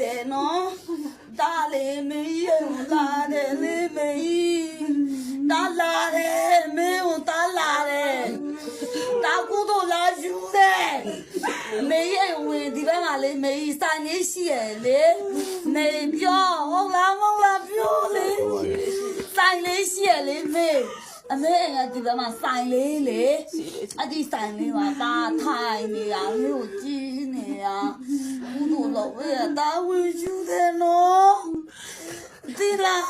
တယ်နော်ဒါလေးမင်းရုံလာတယ်လေးမင်းဒါလာတယ်မင်းကိုဒါလာတယ်ဒါကူတော့လာယူတယ်မေးရဲ့ဝင်ဒီဘက်မှာလေးမေးစာနေရှိရလေ အမေကဒီဘက်မှာဆိုင်လေးလေအဒီဆိုင်လေးမှာဒါထိုင်နေရမြို့ကြီးနေရဘူးတို့တော့ဝဲတာဝင်ယူတယ်နော် ဒီလား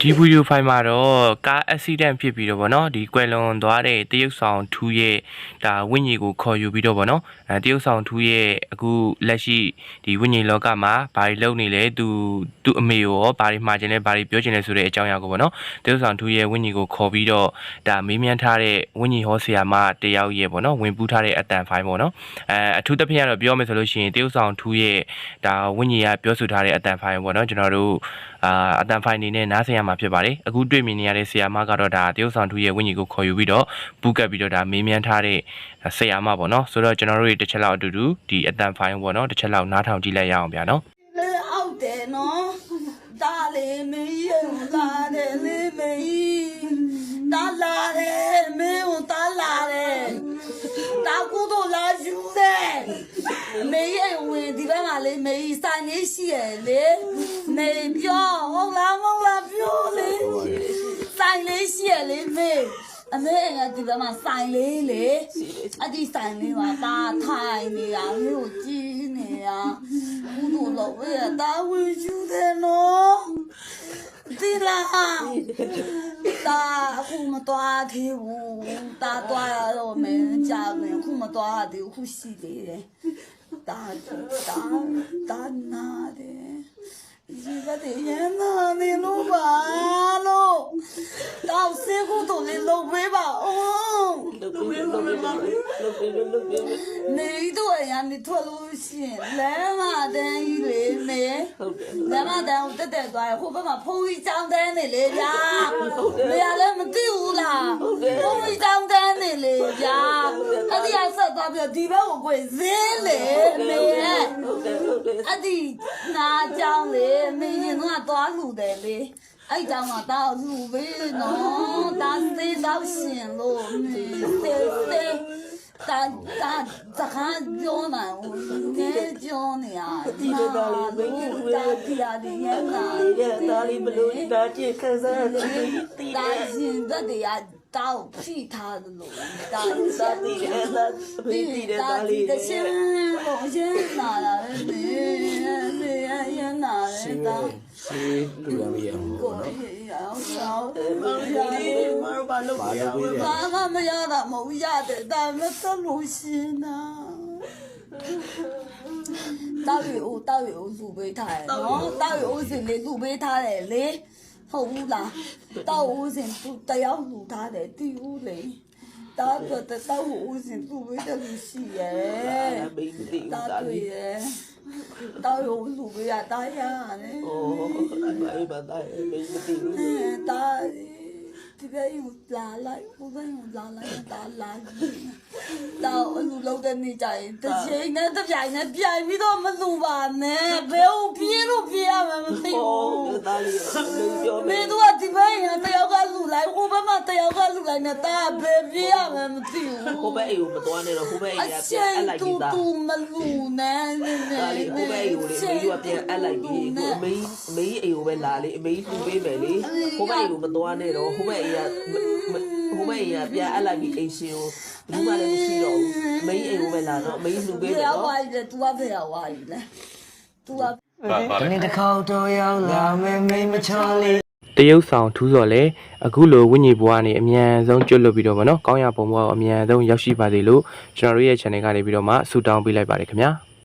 ဒီဗီဒီယိုဖိုင်မှာတော့ကားအက်ဆီဒန့်ဖြစ်ပြီးတော့ဗောနော်ဒီကွယ်လွန်သွားတဲ့တရုတ်ဆောင်ထူးရဲ့ဒါဝိညာဉ်ကိုခေါ်ယူပြီးတော့ဗောနော်အဲတရုတ်ဆောင်ထူးရဲ့အခုလက်ရှိဒီဝိညာဉ်လောကမှာဘာတွေလုပ်နေလဲသူသူအမေရောဘာတွေမှားခြင်းလဲဘာတွေပြောခြင်းလဲဆိုတဲ့အကြောင်းအရာကိုဗောနော်တရုတ်ဆောင်ထူးရဲ့ဝိညာဉ်ကိုခေါ်ပြီးတော့ဒါမေးမြန်းထားတဲ့ဝိညာဉ်ဟောဆရာမတယောက်ရဲ့ဗောနော်ဝင်ပူးထားတဲ့အတန်ဖိုင်ဗောနော်အဲအထူးသဖြင့်ကတော့ပြောမယ်ဆိုလို့ရှိရင်တရုတ်ဆောင်ထူးရဲ့ဒါဝိညာဉ်ကပြောဆိုထားတဲ့အတန်ဖိုင်ဗောနော်ကျွန်တော်တို့အာအတန်ဖိုင်နေနဲ့နားဆင်ရမှာဖြစ်ပါတယ်အခုတွေ့မြင်နေရတဲ့ဆရာမကတော့ဒါတရုတ်ဆောင်ထူးရဲ့ဝိညာဉ်ကိုခေါ်ယူပြီးတော့ပူကပ်ပြီးတော့ဒါမေးမြန်းထားတဲ့ဆရာမပေါ့နော်ဆိုတော့ကျွန်တော်တို့တွေတစ်ချက်လောက်အတူတူဒီအတန်ဖိုင်ပေါ့နော်တစ်ချက်လောက်နားထောင်ကြည့်လိုက်ရအောင်ဗျာနော်လေအောက်တယ်နော်ဒါလေးမင်းရုံလာတယ်လေးမင်းဒါလာတယ်မင်းကိုဒါလာတယ်ဒါကူတော့လာယူတယ်မေးရဲ့ဝင်ဒီဘက်မှာလေးမေးစာနေရှိရလေ နေပြောဟုတ်လားမဟုတ်လားပြောလေဆိုင်လေးရှိရလေမေးအမေကဒီဘက်မှာဆိုင်လေးလေအဒီဆိုင်လေးမှာဒါထိုင်နေရမြို့ကြီးနေရဘူးတို့တော့ဝဲတာဝင်ယူတယ်နော်ဒီလားတာအခုမတော်သေးဘူးတာတော်ရတော့မင်းကြောက်နေအခုမတော်သေးဘူးခုရှိသေးတယ်တာတာတာနာတယ် ဒီကတည်းကနာနေလို့ပါလို့တော့စေကူတို့လေးလုံးပေးပါဦးလုပ်ပြီးလုပ်ပြီးလုပ်ပြီးလုပ်ပြီးလုပ်ပြီးနေတို့အရာနေထွက်လို့ရှိရင်လမ်းမတန်းကြီးလေမေဟုတ်တယ်လမ်းမတန်းကိုတက်တက် သွားပြီးဒီဘက်ကိုကိုယ်ဇင်းလေမေရဲ့ဟုတ်တယ်ဟုတ်တယ်အဲ့ဒီနာចောင်းလေမေရင်တော့သွားလူတယ်လေအဲ့ကြောင့်တော့လူပဲနော်တန်းသေးတော့ရှင်လို့မေသေးသေးတာတာတခါပြောနေဦးနေပြောနေရဒီလိုတာတီရဒီရနာရဲ့ဒါလေးဘလို့ဒါကြည့်ခန်းစားတယ်တီးတာတယ်ရှင်တတရားတောက်ဖိထားတယ်လို့တာသာတီးတယ်သာတီးတယ်ဒါလေးတရှင်လို့ရှင်နာလာတယ်နေရ ရနာတယ်တာစီလူရမရဘူးကိုရအောင်ဆောင်ဒီမရပါလို့ဘာလို့ပြေးတယ်ဘာမှမရတာမဟုတ်ရတယ်ဒါမဲ့သလို့ရှင်နာတောက်ရီအိုးတောက်ရီအိုးလူပေးထားတယ်နော်တောက်ရီအိုးစင်လေးလူပေးထားတယ်လေ ဟုတ်ဘူးလားတောက်အိုးစင်သူတယောက်လူထားတယ်တီဦးလေတောက်တော့တောက်အိုးစင်သူပေးတယ်လူရှိရဲ့ဘေးတီးတောက်ဒါတွေလေးရဲ့တောက်ရိုးလူပေးရတားရတယ်โอ้ဘာဘာဒါဘေးတီးတာဒီဘက်ယူလာလိုက်ဘုဘယူလာလိုက်တာလာတော့အလူလုံးတဲ့နေကြရင်တစ်ချိန်နဲ့တစ်ပြိုင်နဲ့ပြိုင်ပြီးတော့မလူပါနဲ့ဘယ်ဟုတ်ပြေးလို့ပြေးရမှာမသိ โอ้ ဘူး ဒါလေးပြော မ မယ် င်းတို့ကဒီဘက်ရတယောက်ကလူလိုက်ဟိုဘက်မှာတယောက်ကလူလိုက်နဲ့တာဘယ်ပြေးရမှာမသိဘူး ဟိုဘက်အိမ်ကိုမတော်နဲ့တော့ဟိုဘက်အိ အ မ်က ချ ပြန် င် အပ်လိုက် တူ ပြီးသား တူမလူနဲ့နည်းန ဒါ ည်း လေးဟိုဘက်အိမ်ကိုလေအမေကပြန်အပ်လိုက်ပြီးဟိုအမေအမေအိမ်ကိုပဲလာလေအမေလှူပေးမယ်လေဟိုဘက်အိမ်ကိုမတော်နဲ့တော့ဟိုဘက်အိမ်ကဟိုဘက်အိမ်ကပြန်အပ်လိုက်ပြီးအိမ်ရှင်ကိုဘူးမှလည်းမရှိတော့ဘူးအမေအိမ်ကိုပဲလာတော့အမေလှူပေး ဘ မယ် ယ် နော် ဝါရီလဲ तू ကဘယ်ဝါရီလဲ तू ကဒီနေ့တစ်ခေါက်တော့ရောက်လာမယ်မိမချောလေးတရုတ်ဆောင်ထူးစော်လည်းအခုလိုဝိညာဉ်ဘွားကနေအမြန်ဆုံးကျွတ်လွတ်ပြီးတော့ဗောနော်ကောင်းရပုံဘွားကိုအမြန်ဆုံးရောက်ရှိပါစေလို့ကျွန်တော်တို့ရဲ့ channel ကနေပြီးတော့မှဆုတောင်းပေးလိုက်ပါတယ်ခင်ဗျာ